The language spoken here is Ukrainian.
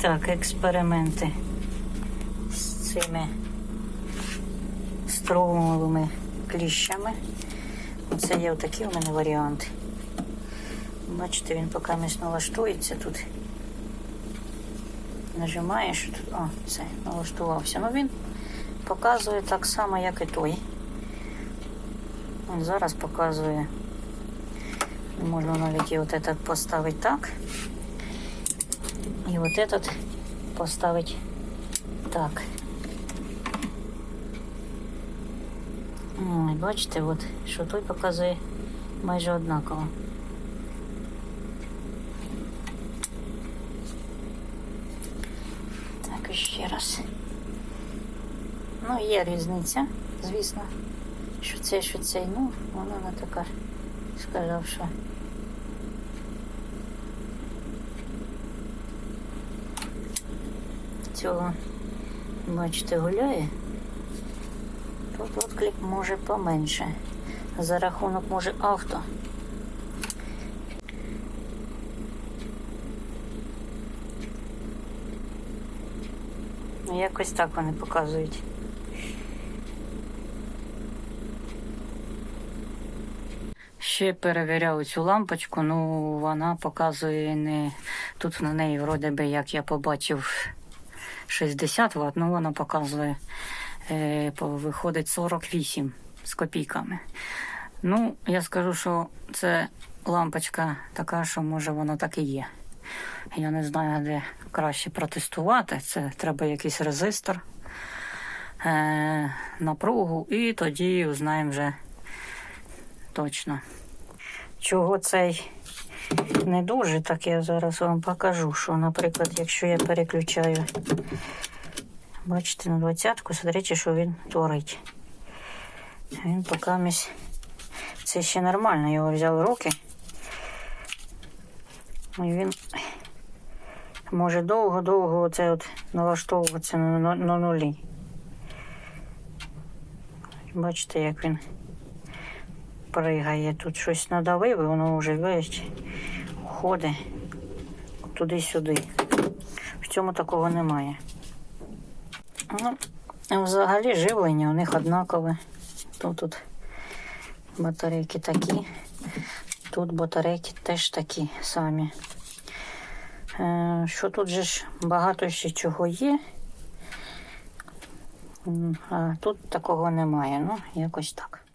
Так, експерименти з цими стромовими кліщами. Оце є отакі у мене варіанти. Бачите, він поки місь налаштується тут. Нажимаєш тут. О, все, налаштувався. Ну він показує так само, як і той. От зараз показує. Можна навіть і от этот поставити так. І от этот поставити так. Ой, бачите, от, що той показує майже однаково. Так, ще раз. Ну, є різниця, звісно. Що це, що цей, ну, вона не така, сказав, що. Цього, бачите, гуляє. Тут відклик може поменше. За рахунок може авто. Ну, Якось так вони показують. Ще перевіряв цю лампочку, ну вона показує не. Тут на неї, вроде би, як я побачив 60 Вт, ну вона показує, е, виходить 48 з копійками. Ну, я скажу, що це лампочка така, що може воно так і є. Я не знаю, де краще протестувати. Це треба якийсь резистор, е, напругу, і тоді узнаємо вже точно. Чого цей не дуже, так я зараз вам покажу, що, наприклад, якщо я переключаю, бачите, на двадцятку, смотрите, що він творить. Він поки місь. Це ще нормально, його взяв в руки. І він може довго-довго оце от налаштовуватися на, на, на нулі. Бачите, як він пригає. Тут щось надавив, і воно вже весь ходить туди-сюди. В цьому такого немає. Ну, взагалі живлення у них однакове. Тут, тут батарейки такі. Тут батарейки теж такі самі. Е, що тут же ж багато ще чого є. А тут такого немає. Ну, якось так.